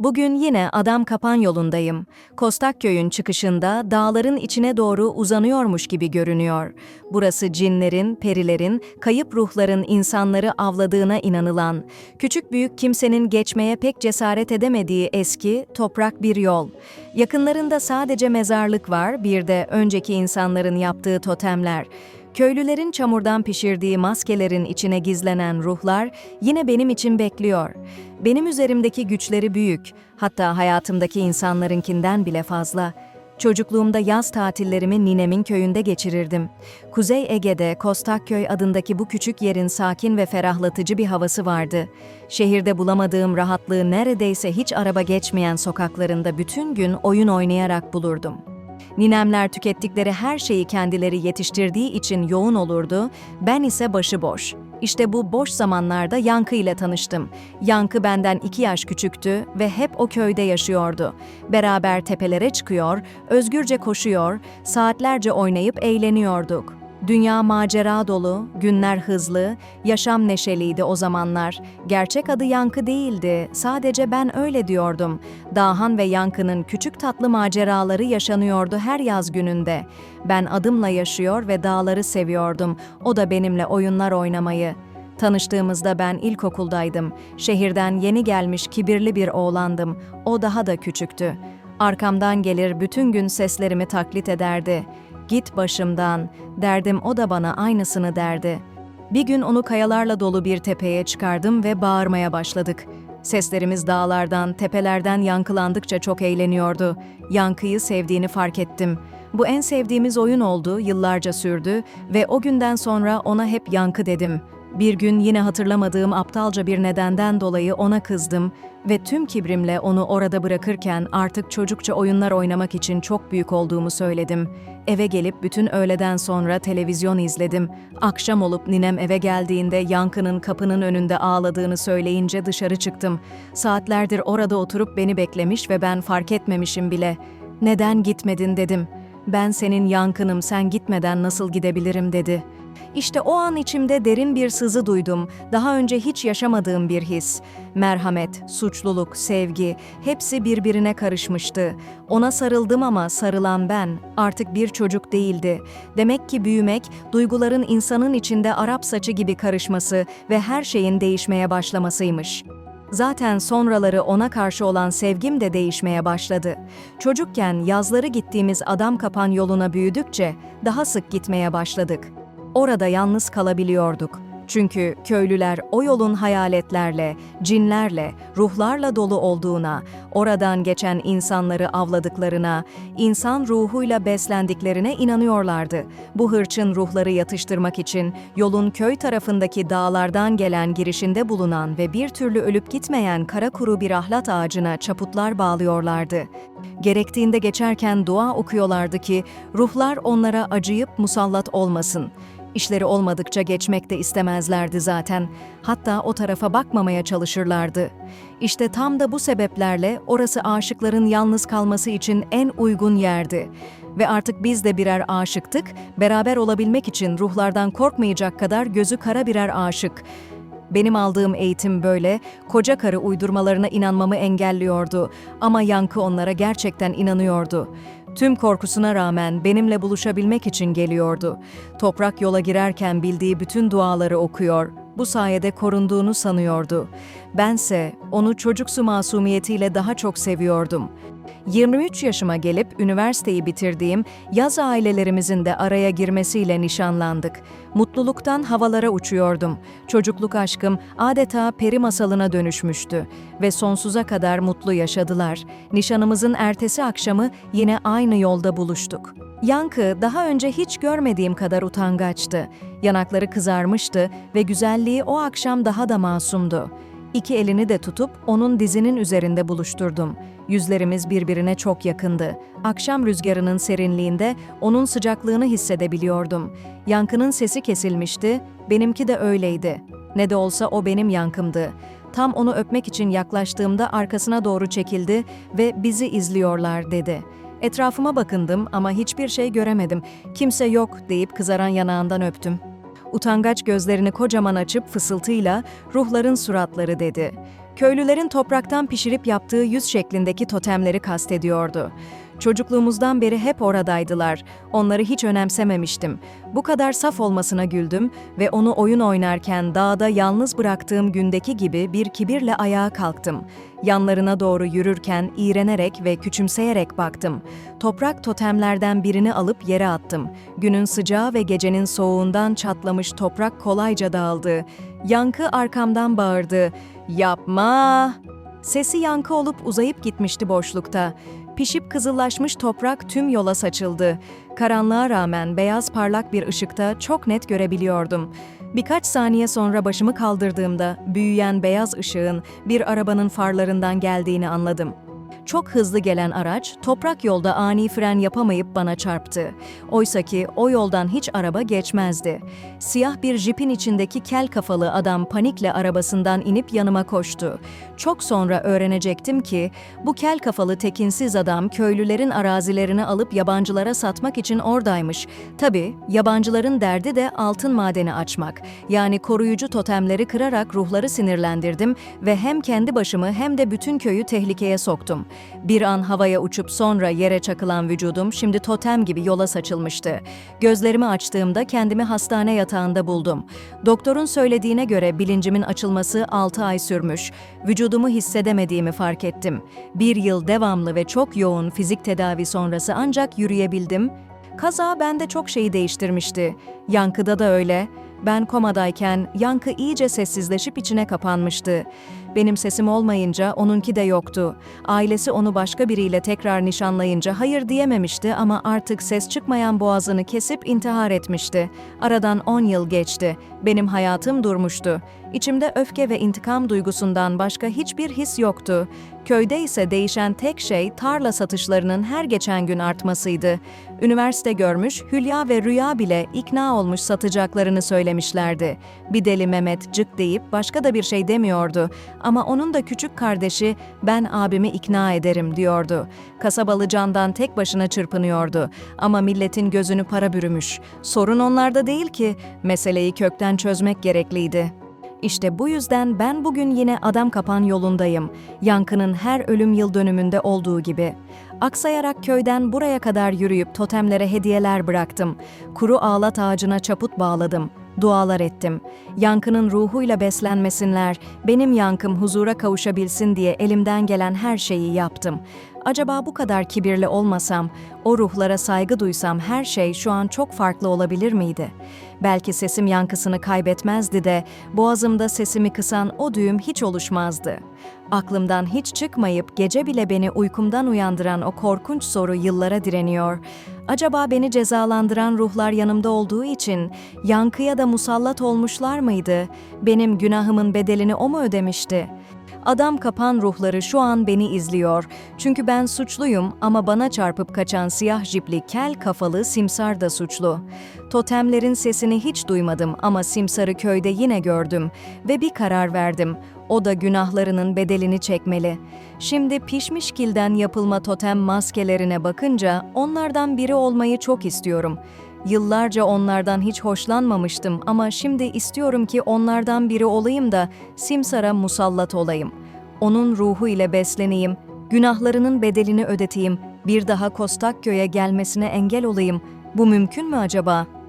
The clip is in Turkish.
Bugün yine Adam Kapan yolundayım. Kostakköy'ün çıkışında dağların içine doğru uzanıyormuş gibi görünüyor. Burası cinlerin, perilerin, kayıp ruhların insanları avladığına inanılan, küçük büyük kimsenin geçmeye pek cesaret edemediği eski, toprak bir yol. Yakınlarında sadece mezarlık var, bir de önceki insanların yaptığı totemler. Köylülerin çamurdan pişirdiği maskelerin içine gizlenen ruhlar yine benim için bekliyor. Benim üzerimdeki güçleri büyük, hatta hayatımdaki insanlarınkinden bile fazla. Çocukluğumda yaz tatillerimi ninemin köyünde geçirirdim. Kuzey Ege'de Kostakköy adındaki bu küçük yerin sakin ve ferahlatıcı bir havası vardı. Şehirde bulamadığım rahatlığı neredeyse hiç araba geçmeyen sokaklarında bütün gün oyun oynayarak bulurdum. Ninemler tükettikleri her şeyi kendileri yetiştirdiği için yoğun olurdu, ben ise başıboş. İşte bu boş zamanlarda Yankı ile tanıştım. Yankı benden iki yaş küçüktü ve hep o köyde yaşıyordu. Beraber tepelere çıkıyor, özgürce koşuyor, saatlerce oynayıp eğleniyorduk. Dünya macera dolu, günler hızlı, yaşam neşeliydi o zamanlar. Gerçek adı Yankı değildi, sadece ben öyle diyordum. Dahan ve Yankı'nın küçük tatlı maceraları yaşanıyordu her yaz gününde. Ben adımla yaşıyor ve dağları seviyordum, o da benimle oyunlar oynamayı. Tanıştığımızda ben ilkokuldaydım. Şehirden yeni gelmiş kibirli bir oğlandım. O daha da küçüktü. Arkamdan gelir bütün gün seslerimi taklit ederdi. Git başımdan, derdim o da bana aynısını derdi. Bir gün onu kayalarla dolu bir tepeye çıkardım ve bağırmaya başladık. Seslerimiz dağlardan, tepelerden yankılandıkça çok eğleniyordu. Yankıyı sevdiğini fark ettim. Bu en sevdiğimiz oyun oldu, yıllarca sürdü ve o günden sonra ona hep yankı dedim. Bir gün yine hatırlamadığım aptalca bir nedenden dolayı ona kızdım ve tüm kibrimle onu orada bırakırken artık çocukça oyunlar oynamak için çok büyük olduğumu söyledim. Eve gelip bütün öğleden sonra televizyon izledim. Akşam olup ninem eve geldiğinde Yankı'nın kapının önünde ağladığını söyleyince dışarı çıktım. Saatlerdir orada oturup beni beklemiş ve ben fark etmemişim bile. Neden gitmedin dedim. Ben senin yankınım, sen gitmeden nasıl gidebilirim dedi. İşte o an içimde derin bir sızı duydum. Daha önce hiç yaşamadığım bir his. Merhamet, suçluluk, sevgi hepsi birbirine karışmıştı. Ona sarıldım ama sarılan ben artık bir çocuk değildi. Demek ki büyümek, duyguların insanın içinde Arap saçı gibi karışması ve her şeyin değişmeye başlamasıymış. Zaten sonraları ona karşı olan sevgim de değişmeye başladı. Çocukken yazları gittiğimiz adam kapan yoluna büyüdükçe daha sık gitmeye başladık. Orada yalnız kalabiliyorduk. Çünkü köylüler o yolun hayaletlerle, cinlerle, ruhlarla dolu olduğuna, oradan geçen insanları avladıklarına, insan ruhuyla beslendiklerine inanıyorlardı. Bu hırçın ruhları yatıştırmak için yolun köy tarafındaki dağlardan gelen girişinde bulunan ve bir türlü ölüp gitmeyen kara kuru bir ahlat ağacına çaputlar bağlıyorlardı. Gerektiğinde geçerken dua okuyorlardı ki ruhlar onlara acıyıp musallat olmasın. İşleri olmadıkça geçmek de istemezlerdi zaten. Hatta o tarafa bakmamaya çalışırlardı. İşte tam da bu sebeplerle orası aşıkların yalnız kalması için en uygun yerdi. Ve artık biz de birer aşıktık, beraber olabilmek için ruhlardan korkmayacak kadar gözü kara birer aşık. Benim aldığım eğitim böyle, koca karı uydurmalarına inanmamı engelliyordu ama Yankı onlara gerçekten inanıyordu. Tüm korkusuna rağmen benimle buluşabilmek için geliyordu. Toprak yola girerken bildiği bütün duaları okuyor, bu sayede korunduğunu sanıyordu. Bense onu çocuksu masumiyetiyle daha çok seviyordum. 23 yaşıma gelip üniversiteyi bitirdiğim yaz ailelerimizin de araya girmesiyle nişanlandık. Mutluluktan havalara uçuyordum. Çocukluk aşkım adeta peri masalına dönüşmüştü ve sonsuza kadar mutlu yaşadılar. Nişanımızın ertesi akşamı yine aynı yolda buluştuk. Yankı daha önce hiç görmediğim kadar utangaçtı. Yanakları kızarmıştı ve güzelliği o akşam daha da masumdu. İki elini de tutup onun dizinin üzerinde buluşturdum. Yüzlerimiz birbirine çok yakındı. Akşam rüzgarının serinliğinde onun sıcaklığını hissedebiliyordum. Yankının sesi kesilmişti, benimki de öyleydi. Ne de olsa o benim yankımdı. Tam onu öpmek için yaklaştığımda arkasına doğru çekildi ve bizi izliyorlar dedi. Etrafıma bakındım ama hiçbir şey göremedim. Kimse yok deyip kızaran yanağından öptüm. Utangaç gözlerini kocaman açıp fısıltıyla ruhların suratları dedi. Köylülerin topraktan pişirip yaptığı yüz şeklindeki totemleri kastediyordu. Çocukluğumuzdan beri hep oradaydılar. Onları hiç önemsememiştim. Bu kadar saf olmasına güldüm ve onu oyun oynarken dağda yalnız bıraktığım gündeki gibi bir kibirle ayağa kalktım. Yanlarına doğru yürürken iğrenerek ve küçümseyerek baktım. Toprak totemlerden birini alıp yere attım. Günün sıcağı ve gecenin soğuğundan çatlamış toprak kolayca dağıldı. Yankı arkamdan bağırdı. Yapma! Sesi yankı olup uzayıp gitmişti boşlukta. Pişip kızıllaşmış toprak tüm yola saçıldı. Karanlığa rağmen beyaz parlak bir ışıkta çok net görebiliyordum. Birkaç saniye sonra başımı kaldırdığımda büyüyen beyaz ışığın bir arabanın farlarından geldiğini anladım. Çok hızlı gelen araç toprak yolda ani fren yapamayıp bana çarptı. Oysaki o yoldan hiç araba geçmezdi. Siyah bir jipin içindeki kel kafalı adam panikle arabasından inip yanıma koştu. Çok sonra öğrenecektim ki bu kel kafalı tekinsiz adam köylülerin arazilerini alıp yabancılara satmak için oradaymış. Tabii yabancıların derdi de altın madeni açmak. Yani koruyucu totemleri kırarak ruhları sinirlendirdim ve hem kendi başımı hem de bütün köyü tehlikeye soktum. Bir an havaya uçup sonra yere çakılan vücudum şimdi totem gibi yola saçılmıştı. Gözlerimi açtığımda kendimi hastane yatağında buldum. Doktorun söylediğine göre bilincimin açılması 6 ay sürmüş. Vücudumu hissedemediğimi fark ettim. Bir yıl devamlı ve çok yoğun fizik tedavi sonrası ancak yürüyebildim. Kaza bende çok şeyi değiştirmişti. Yankıda da öyle. Ben komadayken yankı iyice sessizleşip içine kapanmıştı. Benim sesim olmayınca onunki de yoktu. Ailesi onu başka biriyle tekrar nişanlayınca hayır diyememişti ama artık ses çıkmayan boğazını kesip intihar etmişti. Aradan 10 yıl geçti. Benim hayatım durmuştu. İçimde öfke ve intikam duygusundan başka hiçbir his yoktu. Köyde ise değişen tek şey tarla satışlarının her geçen gün artmasıydı. Üniversite görmüş, Hülya ve Rüya bile ikna olmuş satacaklarını söylemişlerdi. Bir deli Mehmet cık deyip başka da bir şey demiyordu. Ama onun da küçük kardeşi ben abimi ikna ederim diyordu. Kasabalı candan tek başına çırpınıyordu. Ama milletin gözünü para bürümüş. Sorun onlarda değil ki, meseleyi kökten çözmek gerekliydi. İşte bu yüzden ben bugün yine adam kapan yolundayım. Yankı'nın her ölüm yıl dönümünde olduğu gibi. Aksayarak köyden buraya kadar yürüyüp totemlere hediyeler bıraktım. Kuru ağlat ağacına çaput bağladım. Dualar ettim. Yankı'nın ruhuyla beslenmesinler, benim yankım huzura kavuşabilsin diye elimden gelen her şeyi yaptım. Acaba bu kadar kibirli olmasam, o ruhlara saygı duysam her şey şu an çok farklı olabilir miydi? Belki sesim yankısını kaybetmezdi de boğazımda sesimi kısan o düğüm hiç oluşmazdı. Aklımdan hiç çıkmayıp gece bile beni uykumdan uyandıran o korkunç soru yıllara direniyor. Acaba beni cezalandıran ruhlar yanımda olduğu için yankıya da musallat olmuşlar mıydı? Benim günahımın bedelini o mu ödemişti? Adam kapan ruhları şu an beni izliyor. Çünkü ben suçluyum ama bana çarpıp kaçan siyah jipli kel kafalı simsar da suçlu. Totemlerin sesini hiç duymadım ama simsarı köyde yine gördüm ve bir karar verdim. O da günahlarının bedelini çekmeli. Şimdi pişmiş kilden yapılma totem maskelerine bakınca onlardan biri olmayı çok istiyorum. Yıllarca onlardan hiç hoşlanmamıştım ama şimdi istiyorum ki onlardan biri olayım da Simsar'a musallat olayım. Onun ruhu ile besleneyim, günahlarının bedelini ödeteyim, bir daha Kostakköy'e gelmesine engel olayım. Bu mümkün mü acaba?''